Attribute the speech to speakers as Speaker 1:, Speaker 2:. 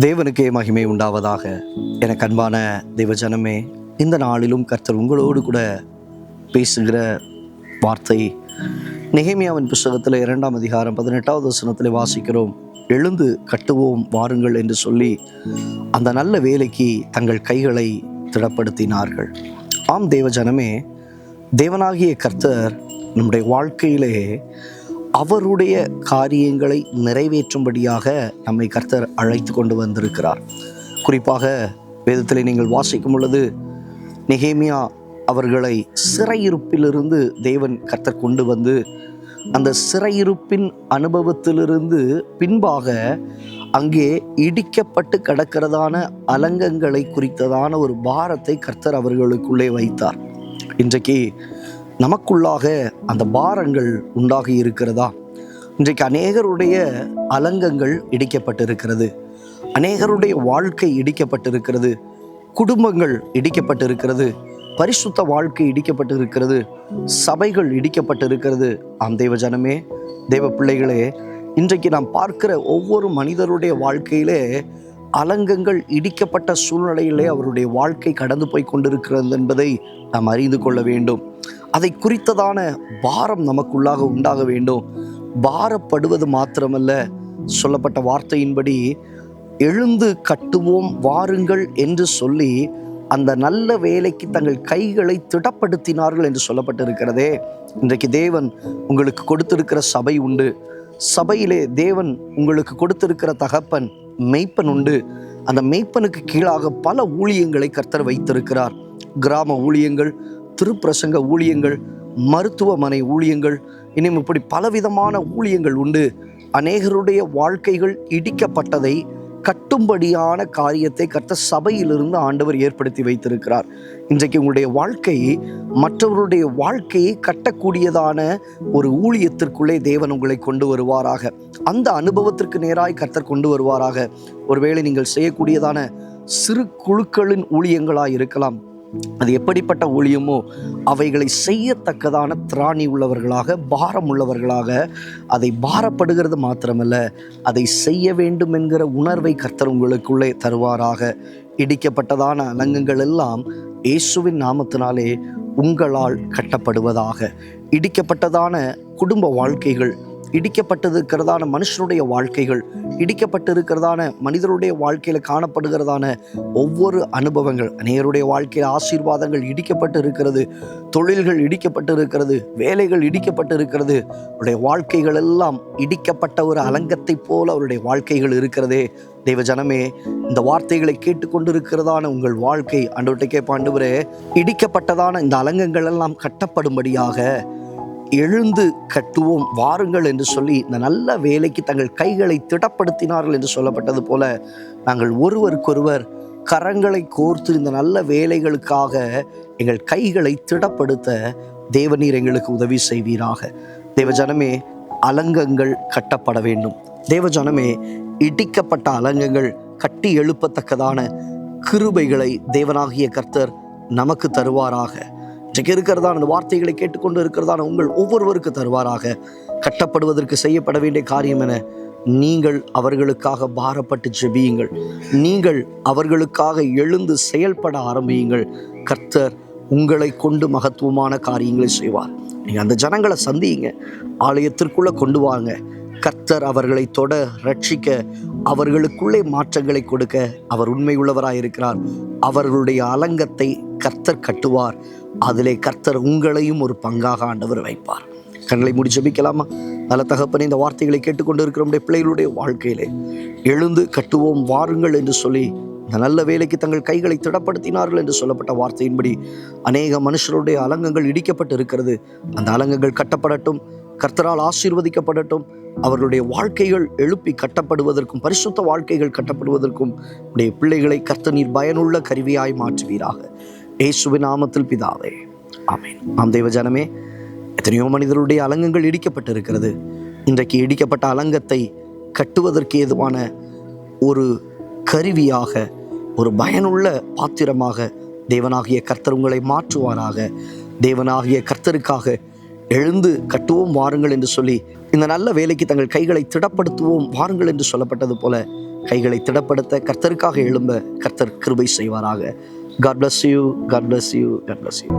Speaker 1: தேவனுக்கே மகிமை உண்டாவதாக. எனக்கு அன்பான தேவஜனமே இந்த நாளிலும் கர்த்தர் உங்களோடு கூட பேசுகிற வார்த்தை நெகேமியாவின் புஸ்தகத்தில் இரண்டாம் அதிகாரம் பதினெட்டாவது வசனத்தில் வாசிக்கிறோம். எழுந்து கட்டுவோம் வாருங்கள் என்று சொல்லி அந்த நல்ல வேலைக்கு தங்கள் கைகளை திடப்படுத்தினார்கள். ஆம் தேவஜனமே தேவனாகிய கர்த்தர் நம்முடைய வாழ்க்கையிலே அவருடைய காரியங்களை நிறைவேற்றும்படியாக நம்மை கர்த்தர் அழைத்து கொண்டு வந்திருக்கிறார். குறிப்பாக வேதத்தில் நீங்கள் வாசிக்கும் பொழுது நெகேமியா அவர்களை சிறையிருப்பிலிருந்து தேவன் கர்த்தர் கொண்டு வந்து அந்த சிறையிருப்பின் அனுபவத்திலிருந்து பின்பாக அங்கே இடிக்கப்பட்டு கிடக்கிறதான அலங்கங்களை குறித்ததான ஒரு பாரத்தை கர்த்தர் அவர்களுக்குள்ளே வைத்தார். இன்றைக்கு நமக்குள்ளாக அந்த பாரங்கள் உண்டாகி இருக்கிறதா? இன்றைக்கு அநேகருடைய அலங்கங்கள் இடிக்கப்பட்டிருக்கிறது. அநேகருடைய வாழ்க்கை இடிக்கப்பட்டிருக்கிறது. குடும்பங்கள் இடிக்கப்பட்டிருக்கிறது. பரிசுத்த வாழ்க்கை இடிக்கப்பட்டிருக்கிறது. சபைகள் இடிக்கப்பட்டிருக்கிறது. ஆம் தெய்வ ஜனமே தெய்வ பிள்ளைகளே இன்றைக்கு நாம் பார்க்கிற ஒவ்வொரு மனிதருடைய வாழ்க்கையிலே அலங்கங்கள் இடிக்கப்பட்ட சூழ்நிலையிலே அவருடைய வாழ்க்கை கடந்து போய் கொண்டிருக்கிறது என்பதை நாம் அறிந்து கொள்ள வேண்டும். அதை குறித்ததான பாரம் நமக்குள்ளாக உண்டாக வேண்டும். பாரப்படுவது மாத்திரமல்ல சொல்லப்பட்ட வார்த்தையின்படி எழுந்து கட்டுவோம் வாருங்கள் என்று சொல்லி அந்த நல்ல வேலைக்கு தங்கள் கைகளை திடப்படுத்தினார்கள் என்று சொல்லப்பட்டிருக்கிறதே. இன்றைக்கு தேவன் உங்களுக்கு கொடுத்திருக்கிற சபை உண்டு. சபையிலே தேவன் உங்களுக்கு கொடுத்திருக்கிற தகப்பன் மெய்ப்பன் உண்டு. அந்த மெய்ப்பனுக்கு கீழாக பல ஊழியங்களை கர்த்தர் வைத்திருக்கிறார். கிராம ஊழியங்கள் திருப்பிரசங்க ஊழியங்கள் மருத்துவமனை ஊழியங்கள் இன்னும் இப்படி பலவிதமான ஊழியங்கள் உண்டு. அநேகருடைய வாழ்க்கைகள் இடிக்கப்பட்டதை கட்டும்படியான காரியத்தை கர்த்த சபையிலிருந்து ஆண்டவர் ஏற்படுத்தி வைத்திருக்கிறார். இன்றைக்கு உங்களுடைய வாழ்க்கை மற்றவருடைய வாழ்க்கையை கட்டக்கூடியதான ஒரு ஊழியத்திற்குள்ளே தேவன் உங்களை கொண்டு வருவாராக. அந்த அனுபவத்திற்கு நேராய் கர்த்தர் கொண்டு வருவாராக. ஒருவேளை நீங்கள் செய்யக்கூடியதான சிறு குழுக்களின் ஊழியங்களாக இருக்கலாம். அது எப்படிப்பட்ட ஊழியமோ அவைகளை செய்யத்தக்கதான திராணி உள்ளவர்களாக பாரம் உள்ளவர்களாக அதை பாரப்படுகிறது மாத்திரமல்ல அதை செய்ய வேண்டும் என்கிற உணர்வை கர்த்தர் உங்களுக்குள்ளே தருவாராக. இடிக்கப்பட்டதான அலங்கங்கள் எல்லாம் இயேசுவின் நாமத்தினாலே உங்களால் கட்டப்படுவதாக. இடிக்கப்பட்டதான குடும்ப வாழ்க்கைகள் இடிக்கப்பட்டிருக்கிறதான மனுஷனுடைய வாழ்க்கைகள் இடிக்கப்பட்டிருக்கிறதான மனிதருடைய வாழ்க்கையில் காணப்படுகிறதான ஒவ்வொரு அனுபவங்கள் அநேகருடைய வாழ்க்கையில் ஆசீர்வாதங்கள் இடிக்கப்பட்டு இருக்கிறது தொழில்கள் இடிக்கப்பட்டு இருக்கிறது வேலைகள் இடிக்கப்பட்டு இருக்கிறது அவருடைய வாழ்க்கைகள் எல்லாம் இடிக்கப்பட்ட ஒரு அலங்கத்தைப் போல அவருடைய வாழ்க்கைகள் இருக்கிறதே. தெய்வ ஜனமே இந்த வார்த்தைகளை கேட்டுக்கொண்டிருக்கிறதான உங்கள் வாழ்க்கை அன்றோட்டை கேட்பாண்டுவரே இடிக்கப்பட்டதான இந்த அலங்கங்கள் எல்லாம் கட்டப்படும்படியாக எழுந்து கட்டுவோம் வாருங்கள் என்று சொல்லி இந்த நல்ல வேலைக்கு தங்கள் கைகளை திடப்படுத்தினார்கள் என்று சொல்லப்பட்டது போல நாங்கள் ஒருவருக்கொருவர் கரங்களை கோர்த்து இந்த நல்ல வேலைகளுக்காக எங்கள் கைகளை திடப்படுத்த தேவநீர் எங்களுக்கு உதவி செய்வீராக. தேவஜனமே அலங்கங்கள் கட்டப்பட வேண்டும். தேவஜனமே இடிக்கப்பட்ட அலங்கங்கள் கட்டி எழுப்பத்தக்கதான கிருபைகளை தேவனாகிய கர்த்தர் நமக்கு தருவாராக. இன்றைக்கு இருக்கிறதான அந்த வார்த்தைகளை கேட்டுக்கொண்டு இருக்கிறதான உங்கள் ஒவ்வொருவருக்கு தருவாராக. கட்டப்படுவதற்கு செய்யப்பட வேண்டிய காரியம் என நீங்கள் அவர்களுக்காக பாரப்பட்டு ஜெபியுங்கள். நீங்கள் அவர்களுக்காக எழுந்து செயல்பட ஆரம்பியுங்கள். கர்த்தர் உங்களை கொண்டு மகத்துவமான காரியங்களை செய்வார். நீங்கள் அந்த ஜனங்களை சந்தியுங்க. ஆலயத்திற்குள்ளே கொண்டு வாங்க. கர்த்தர் அவர்களை தொட ரட்சிக்க அவர்களுக்குள்ளே மாற்றங்களை கொடுக்க அவர் உண்மையுள்ளவராயிருக்கிறார். இருக்கிறார் அவர்களுடைய அலங்கத்தை கர்த்தர் கட்டுவார். அதிலே கர்த்தர் உங்களையும் ஒரு பங்காக ஆண்டவர் வைப்பார். கண்களை மூடி ஜெபிக்கலாமா? நல்ல தகப்பன் இந்த வார்த்தைகளை கேட்டுக்கொண்டு இருக்கிற நம்முடைய பிள்ளைகளுடைய வாழ்க்கையிலே எழுந்து கட்டுவோம் வாருங்கள் என்று சொல்லி இந்த நல்ல வேலைக்கு தங்கள் கைகளை திடப்படுத்தினார்கள் என்று சொல்லப்பட்ட வார்த்தையின்படி அநேக மனுஷருடைய அலங்கங்கள் இடிக்கப்பட்டு இருக்கிறது அந்த அலங்கங்கள் கட்டப்படட்டும் கர்த்தரால் ஆசீர்வதிக்கப்படட்டும் அவர்களுடைய வாழ்க்கைகள் எழுப்பி கட்டப்படுவதற்கும் பரிசுத்த வாழ்க்கைகள் கட்டப்படுவதற்கும் உடைய பிள்ளைகளை கர்த்த நீர் பயனுள்ள கருவியாய் மாற்றுவீராக. இயேசுவின் நாமத்தில் பிதாவே. ஆமேன். ஆம் தெய்வ ஜனமே எத்தனையோ மனிதருடைய அலங்கங்கள் இடிக்கப்பட்டு இருக்கிறது இன்றைக்கு இடிக்கப்பட்ட அலங்கத்தை கட்டுவதற்கு ஏதுவான ஒரு கருவியாக ஒரு பயனுள்ள பாத்திரமாக தேவனாகிய கர்த்தர் உங்களை மாற்றுவாராக. தேவனாகிய கர்த்தருக்காக எழுந்து கட்டுவோம் வாருங்கள் என்று சொல்லி இந்த நல்ல வேலைக்கு தங்கள் கைகளை திடப்படுத்துவோம் வாருங்கள் என்று சொல்லப்பட்டது போல கைகளை திடப்படுத்த கர்த்தருக்காக எழும்ப கர்த்தர் கிருபை செய்வாராக. God bless you God bless you God bless you